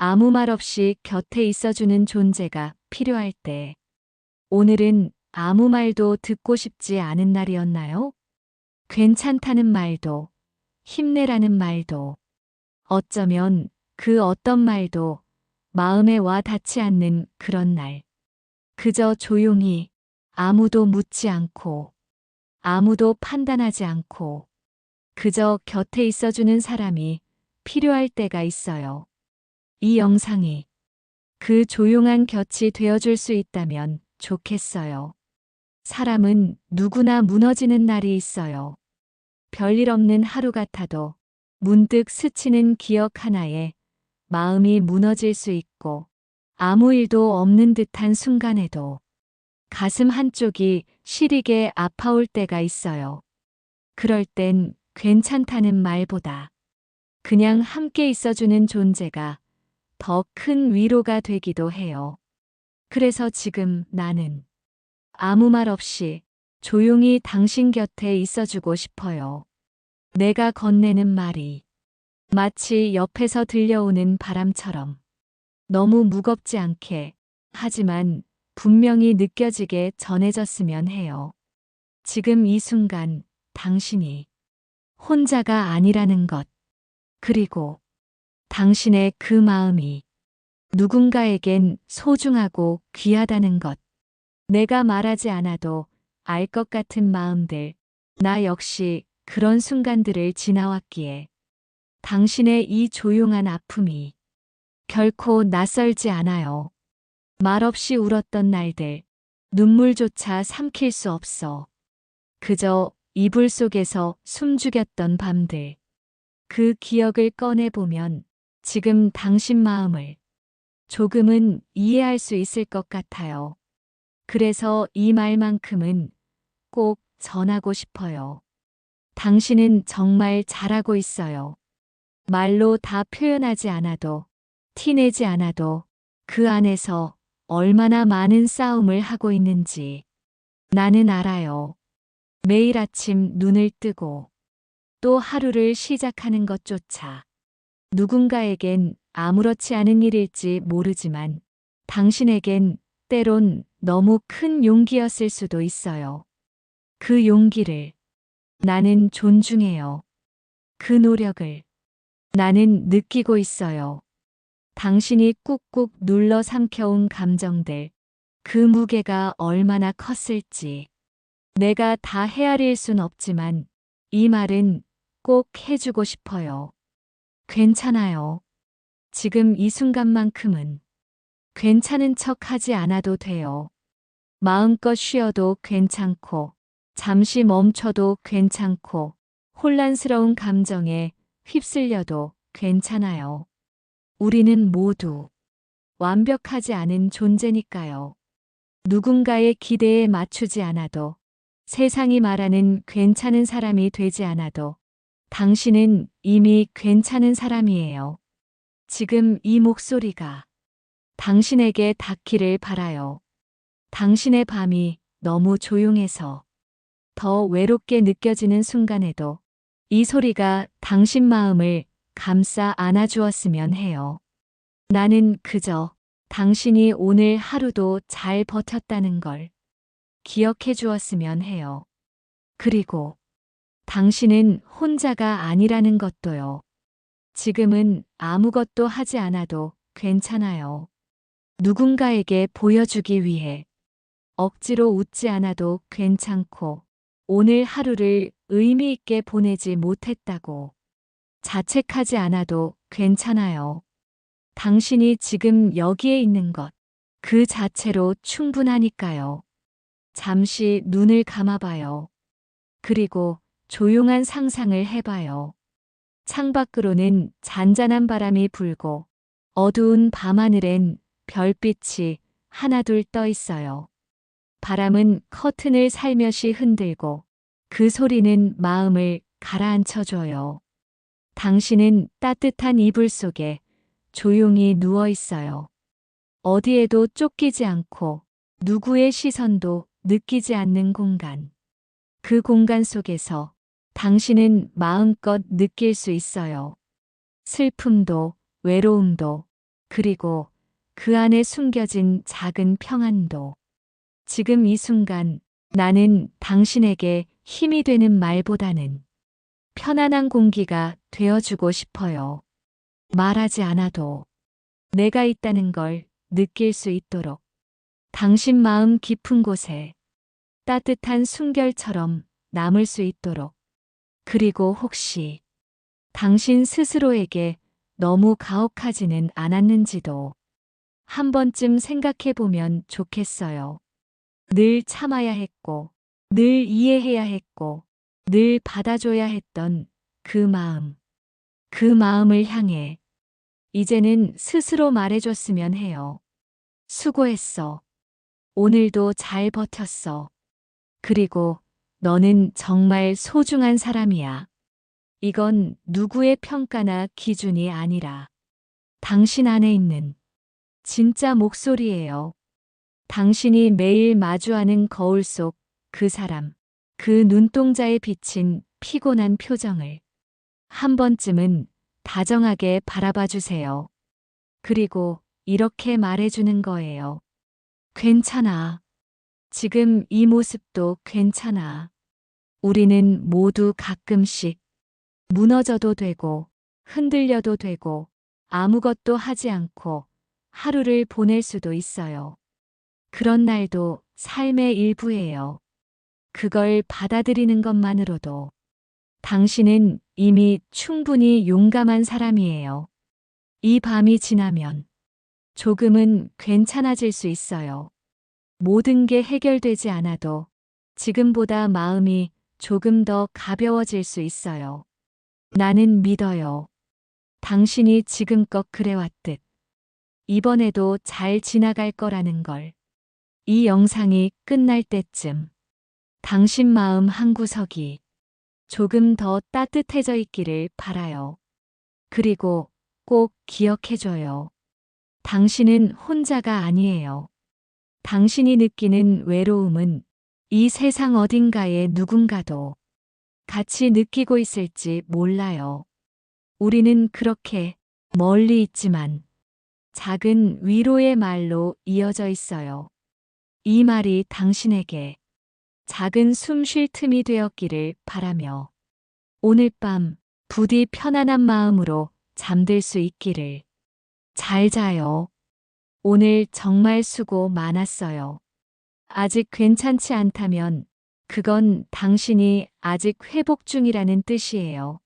아무 말 없이 곁에 있어주는 존재가 필요할 때, 오늘은 아무 말도 듣고 싶지 않은 날이었나요? 괜찮다는 말도, 힘내라는 말도, 어쩌면 그 어떤 말도 마음에 와 닿지 않는 그런 날. 그저 조용히 아무도 묻지 않고, 아무도 판단하지 않고, 그저 곁에 있어주는 사람이 필요할 때가 있어요. 이 영상이 그 조용한 곁이 되어줄 수 있다면 좋겠어요. 사람은 누구나 무너지는 날이 있어요. 별일 없는 하루 같아도 문득 스치는 기억 하나에 마음이 무너질 수 있고 아무 일도 없는 듯한 순간에도 가슴 한쪽이 시리게 아파올 때가 있어요. 그럴 땐 괜찮다는 말보다 그냥 함께 있어주는 존재가 더 큰 위로가 되기도 해요. 그래서 지금 나는 아무 말 없이 조용히 당신 곁에 있어주고 싶어요. 내가 건네는 말이 마치 옆에서 들려오는 바람처럼 너무 무겁지 않게 하지만 분명히 느껴지게 전해졌으면 해요. 지금 이 순간 당신이 혼자가 아니라는 것, 그리고 당신의 그 마음이 누군가에겐 소중하고 귀하다는 것, 내가 말하지 않아도 알 것 같은 마음들, 나 역시 그런 순간들을 지나왔기에 당신의 이 조용한 아픔이 결코 낯설지 않아요. 말없이 울었던 날들, 눈물조차 삼킬 수 없어. 그저 이불 속에서 숨죽였던 밤들. 그 기억을 꺼내보면 지금 당신 마음을 조금은 이해할 수 있을 것 같아요. 그래서 이 말만큼은 꼭 전하고 싶어요. 당신은 정말 잘하고 있어요. 말로 다 표현하지 않아도, 티내지 않아도 그 안에서 얼마나 많은 싸움을 하고 있는지 나는 알아요. 매일 아침 눈을 뜨고 또 하루를 시작하는 것조차 누군가에겐 아무렇지 않은 일일지 모르지만 당신에겐 때론 너무 큰 용기였을 수도 있어요. 그 용기를 나는 존중해요. 그 노력을 나는 느끼고 있어요. 당신이 꾹꾹 눌러 삼켜온 감정들, 그 무게가 얼마나 컸을지. 내가 다 헤아릴 순 없지만 이 말은 꼭 해주고 싶어요. 괜찮아요. 지금 이 순간만큼은 괜찮은 척 하지 않아도 돼요. 마음껏 쉬어도 괜찮고, 잠시 멈춰도 괜찮고, 혼란스러운 감정에 휩쓸려도 괜찮아요. 우리는 모두 완벽하지 않은 존재니까요. 누군가의 기대에 맞추지 않아도 세상이 말하는 괜찮은 사람이 되지 않아도 당신은 이미 괜찮은 사람이에요. 지금 이 목소리가 당신에게 닿기를 바라요. 당신의 밤이 너무 조용해서 더 외롭게 느껴지는 순간에도 이 소리가 당신 마음을 감싸 안아주었으면 해요. 나는 그저 당신이 오늘 하루도 잘 버텼다는 걸 기억해 주었으면 해요. 그리고 당신은 혼자가 아니라는 것도요. 지금은 아무것도 하지 않아도 괜찮아요. 누군가에게 보여주기 위해 억지로 웃지 않아도 괜찮고 오늘 하루를 의미 있게 보내지 못했다고 자책하지 않아도 괜찮아요. 당신이 지금 여기에 있는 것, 그 자체로 충분하니까요. 잠시 눈을 감아봐요. 그리고 조용한 상상을 해봐요. 창밖으로는 잔잔한 바람이 불고 어두운 밤하늘엔 별빛이 하나둘 떠 있어요. 바람은 커튼을 살며시 흔들고 그 소리는 마음을 가라앉혀줘요. 당신은 따뜻한 이불 속에 조용히 누워 있어요. 어디에도 쫓기지 않고 누구의 시선도 느끼지 않는 공간. 그 공간 속에서 당신은 마음껏 느낄 수 있어요. 슬픔도, 외로움도, 그리고 그 안에 숨겨진 작은 평안도. 지금 이 순간 나는 당신에게 힘이 되는 말보다는 편안한 공기가 되어주고 싶어요. 말하지 않아도 내가 있다는 걸 느낄 수 있도록 당신 마음 깊은 곳에 따뜻한 숨결처럼 남을 수 있도록 그리고 혹시 당신 스스로에게 너무 가혹하지는 않았는지도 한 번쯤 생각해 보면 좋겠어요. 늘 참아야 했고, 늘 이해해야 했고, 늘 받아줘야 했던 그 마음. 그 마음을 향해 이제는 스스로 말해줬으면 해요. 수고했어. 오늘도 잘 버텼어. 그리고 너는 정말 소중한 사람이야. 이건 누구의 평가나 기준이 아니라 당신 안에 있는 진짜 목소리예요. 당신이 매일 마주하는 거울 속 그 사람, 그 눈동자에 비친 피곤한 표정을 한 번쯤은 다정하게 바라봐 주세요. 그리고 이렇게 말해주는 거예요. 괜찮아. 지금 이 모습도 괜찮아. 우리는 모두 가끔씩 무너져도 되고 흔들려도 되고 아무것도 하지 않고 하루를 보낼 수도 있어요. 그런 날도 삶의 일부예요. 그걸 받아들이는 것만으로도 당신은 이미 충분히 용감한 사람이에요. 이 밤이 지나면 조금은 괜찮아질 수 있어요. 모든 게 해결되지 않아도 지금보다 마음이 조금 더 가벼워질 수 있어요. 나는 믿어요. 당신이 지금껏 그래왔듯 이번에도 잘 지나갈 거라는 걸. 이 영상이 끝날 때쯤 당신 마음 한구석이 조금 더 따뜻해져 있기를 바라요. 그리고 꼭 기억해줘요. 당신은 혼자가 아니에요. 당신이 느끼는 외로움은 이 세상 어딘가에 누군가도 같이 느끼고 있을지 몰라요. 우리는 그렇게 멀리 있지만 작은 위로의 말로 이어져 있어요. 이 말이 당신에게 작은 숨 쉴 틈이 되었기를 바라며 오늘 밤 부디 편안한 마음으로 잠들 수 있기를 잘 자요. 오늘 정말 수고 많았어요. 아직 괜찮지 않다면 그건 당신이 아직 회복 중이라는 뜻이에요.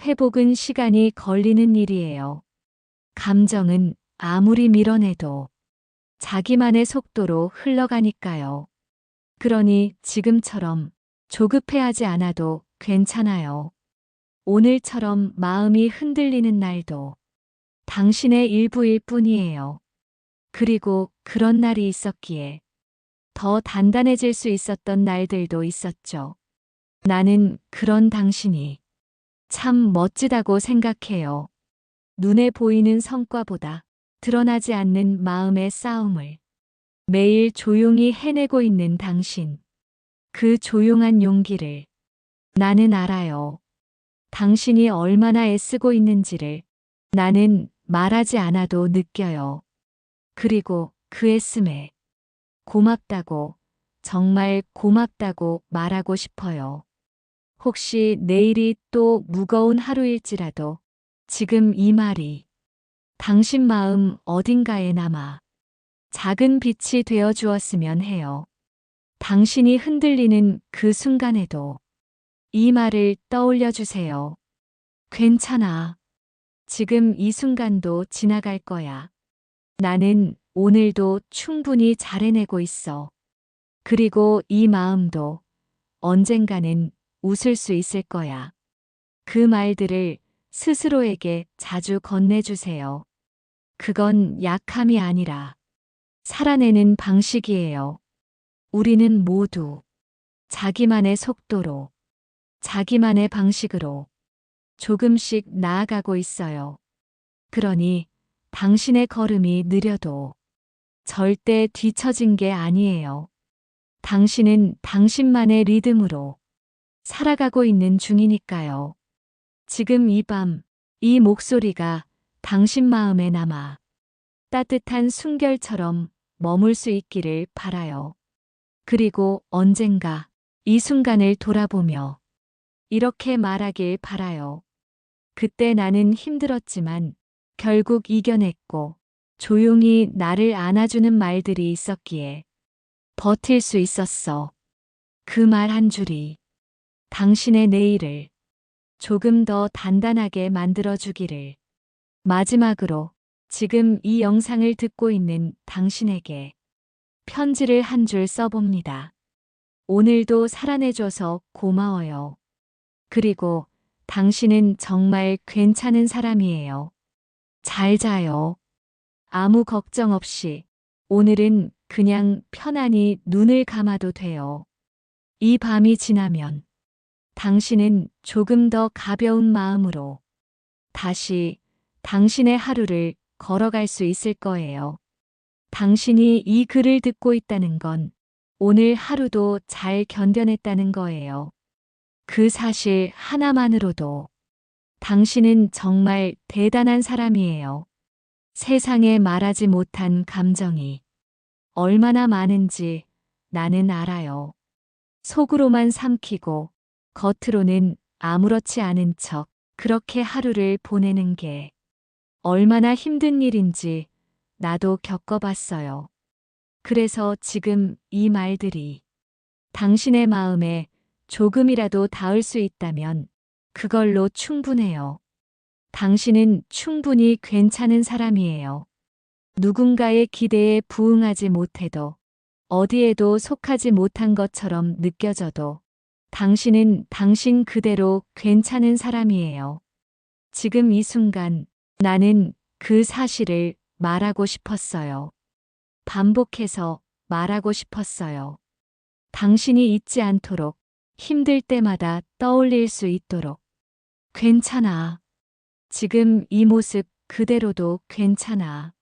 회복은 시간이 걸리는 일이에요. 감정은 아무리 밀어내도 자기만의 속도로 흘러가니까요. 그러니 지금처럼 조급해하지 않아도 괜찮아요. 오늘처럼 마음이 흔들리는 날도 당신의 일부일 뿐이에요. 그리고 그런 날이 있었기에 더 단단해질 수 있었던 날들도 있었죠. 나는 그런 당신이 참 멋지다고 생각해요. 눈에 보이는 성과보다 드러나지 않는 마음의 싸움을 매일 조용히 해내고 있는 당신. 그 조용한 용기를 나는 알아요. 당신이 얼마나 애쓰고 있는지를 나는 말하지 않아도 느껴요. 그리고 그 애씀에 고맙다고, 정말 고맙다고 말하고 싶어요. 혹시 내일이 또 무거운 하루일지라도 지금 이 말이 당신 마음 어딘가에 남아 작은 빛이 되어 주었으면 해요. 당신이 흔들리는 그 순간에도 이 말을 떠올려 주세요. 괜찮아. 지금 이 순간도 지나갈 거야. 나는 오늘도 충분히 잘 해내고 있어. 그리고 이 마음도 언젠가는 웃을 수 있을 거야. 그 말들을 스스로에게 자주 건네주세요. 그건 약함이 아니라 살아내는 방식이에요. 우리는 모두 자기만의 속도로, 자기만의 방식으로 조금씩 나아가고 있어요. 그러니 당신의 걸음이 느려도 절대 뒤처진 게 아니에요. 당신은 당신만의 리듬으로 살아가고 있는 중이니까요. 지금 이 밤, 이 목소리가 당신 마음에 남아 따뜻한 순결처럼 머물 수 있기를 바라요. 그리고 언젠가 이 순간을 돌아보며 이렇게 말하길 바라요. 그때 나는 힘들었지만 결국 이겨냈고 조용히 나를 안아주는 말들이 있었기에 버틸 수 있었어. 그 말 한 줄이 당신의 내일을 조금 더 단단하게 만들어주기를. 마지막으로 지금 이 영상을 듣고 있는 당신에게 편지를 한 줄 써봅니다. 오늘도 살아내줘서 고마워요. 그리고 당신은 정말 괜찮은 사람이에요. 잘 자요. 아무 걱정 없이 오늘은 그냥 편안히 눈을 감아도 돼요. 이 밤이 지나면 당신은 조금 더 가벼운 마음으로 다시 당신의 하루를 걸어갈 수 있을 거예요. 당신이 이 글을 듣고 있다는 건 오늘 하루도 잘 견뎌냈다는 거예요. 그 사실 하나만으로도 당신은 정말 대단한 사람이에요. 세상에 말하지 못한 감정이 얼마나 많은지 나는 알아요. 속으로만 삼키고 겉으로는 아무렇지 않은 척 그렇게 하루를 보내는 게 얼마나 힘든 일인지 나도 겪어봤어요. 그래서 지금 이 말들이 당신의 마음에 조금이라도 닿을 수 있다면 그걸로 충분해요. 당신은 충분히 괜찮은 사람이에요. 누군가의 기대에 부응하지 못해도 어디에도 속하지 못한 것처럼 느껴져도 당신은 당신 그대로 괜찮은 사람이에요. 지금 이 순간 나는 그 사실을 말하고 싶었어요. 반복해서 말하고 싶었어요. 당신이 잊지 않도록 힘들 때마다 떠올릴 수 있도록. 괜찮아. 지금 이 모습 그대로도 괜찮아.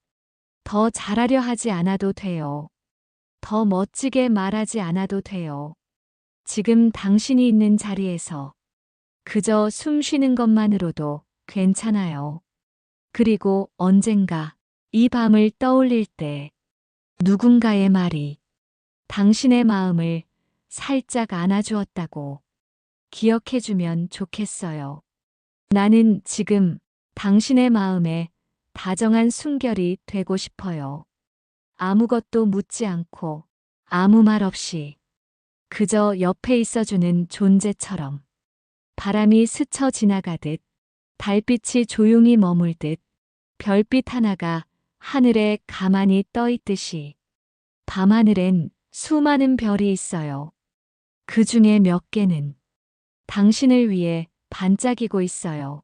더 잘하려 하지 않아도 돼요. 더 멋지게 말하지 않아도 돼요. 지금 당신이 있는 자리에서 그저 숨 쉬는 것만으로도 괜찮아요. 그리고 언젠가 이 밤을 떠올릴 때 누군가의 말이 당신의 마음을 살짝 안아주었다고 기억해주면 좋겠어요. 나는 지금 당신의 마음에 다정한 순결이 되고 싶어요. 아무것도 묻지 않고 아무 말 없이 그저 옆에 있어주는 존재처럼 바람이 스쳐 지나가듯 달빛이 조용히 머물듯 별빛 하나가 하늘에 가만히 떠 있듯이 밤하늘엔 수많은 별이 있어요. 그 중에 몇 개는 당신을 위해 반짝이고 있어요.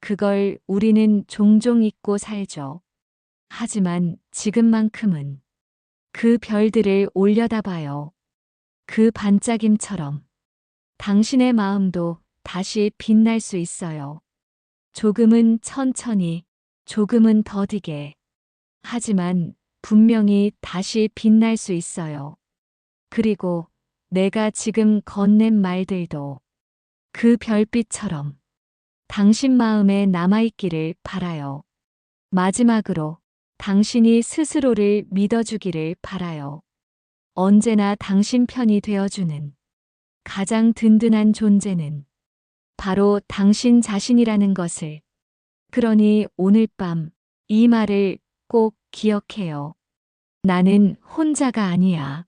그걸 우리는 종종 잊고 살죠. 하지만 지금만큼은 그 별들을 올려다봐요. 그 반짝임처럼 당신의 마음도 다시 빛날 수 있어요. 조금은 천천히, 조금은 더디게. 하지만 분명히 다시 빛날 수 있어요. 그리고 내가 지금 건넨 말들도 그 별빛처럼 당신 마음에 남아있기를 바라요. 마지막으로 당신이 스스로를 믿어주기를 바라요. 언제나 당신 편이 되어주는 가장 든든한 존재는 바로 당신 자신이라는 것을. 그러니 오늘 밤 이 말을 꼭 기억해요. 나는 혼자가 아니야.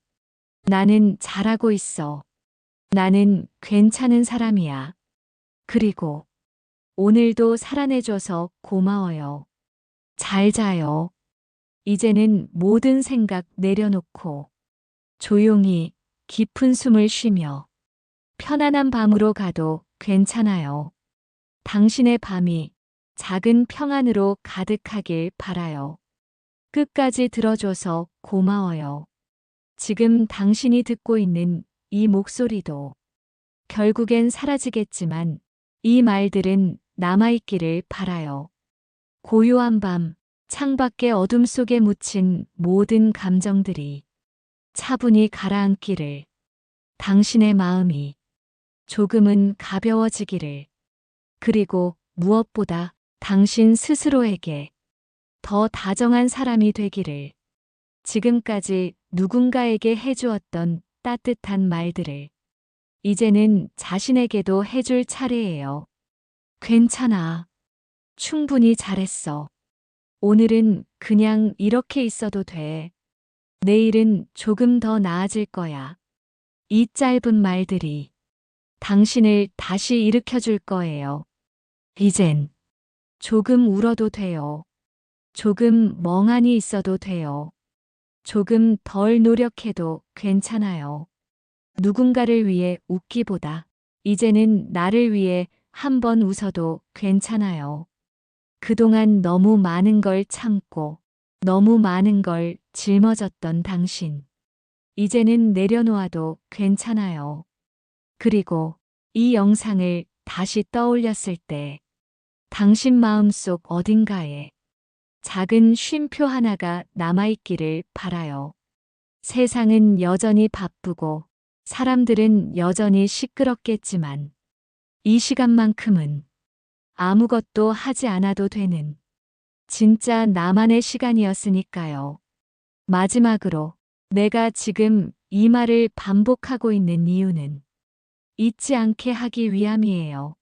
나는 잘하고 있어. 나는 괜찮은 사람이야. 그리고 오늘도 살아내줘서 고마워요. 잘 자요. 이제는 모든 생각 내려놓고 조용히 깊은 숨을 쉬며 편안한 밤으로 가도 괜찮아요. 당신의 밤이 작은 평안으로 가득하길 바라요. 끝까지 들어줘서 고마워요. 지금 당신이 듣고 있는 이 목소리도 결국엔 사라지겠지만 이 말들은 남아있기를 바라요. 고요한 밤, 창밖의 어둠 속에 묻힌 모든 감정들이 차분히 가라앉기를 당신의 마음이 조금은 가벼워지기를 그리고 무엇보다 당신 스스로에게 더 다정한 사람이 되기를. 지금까지 누군가에게 해주었던 따뜻한 말들을 이제는 자신에게도 해줄 차례예요. 괜찮아. 충분히 잘했어. 오늘은 그냥 이렇게 있어도 돼. 내일은 조금 더 나아질 거야. 이 짧은 말들이 당신을 다시 일으켜 줄 거예요. 이젠 조금 울어도 돼요. 조금 멍하니 있어도 돼요. 조금 덜 노력해도 괜찮아요. 누군가를 위해 웃기보다 이제는 나를 위해 한번 웃어도 괜찮아요. 그동안 너무 많은 걸 참고 너무 많은 걸 짊어졌던 당신. 이제는 내려놓아도 괜찮아요. 그리고 이 영상을 다시 떠올렸을 때 당신 마음속 어딘가에 작은 쉼표 하나가 남아있기를 바라요. 세상은 여전히 바쁘고 사람들은 여전히 시끄럽겠지만 이 시간만큼은 아무것도 하지 않아도 되는 진짜 나만의 시간이었으니까요. 마지막으로 내가 지금 이 말을 반복하고 있는 이유는 잊지 않게 하기 위함이에요.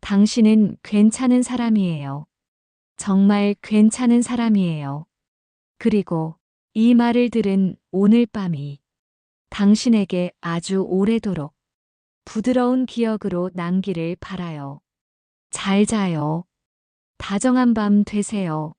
당신은 괜찮은 사람이에요. 정말 괜찮은 사람이에요. 그리고 이 말을 들은 오늘 밤이 당신에게 아주 오래도록 부드러운 기억으로 남기를 바라요. 잘 자요. 다정한 밤 되세요.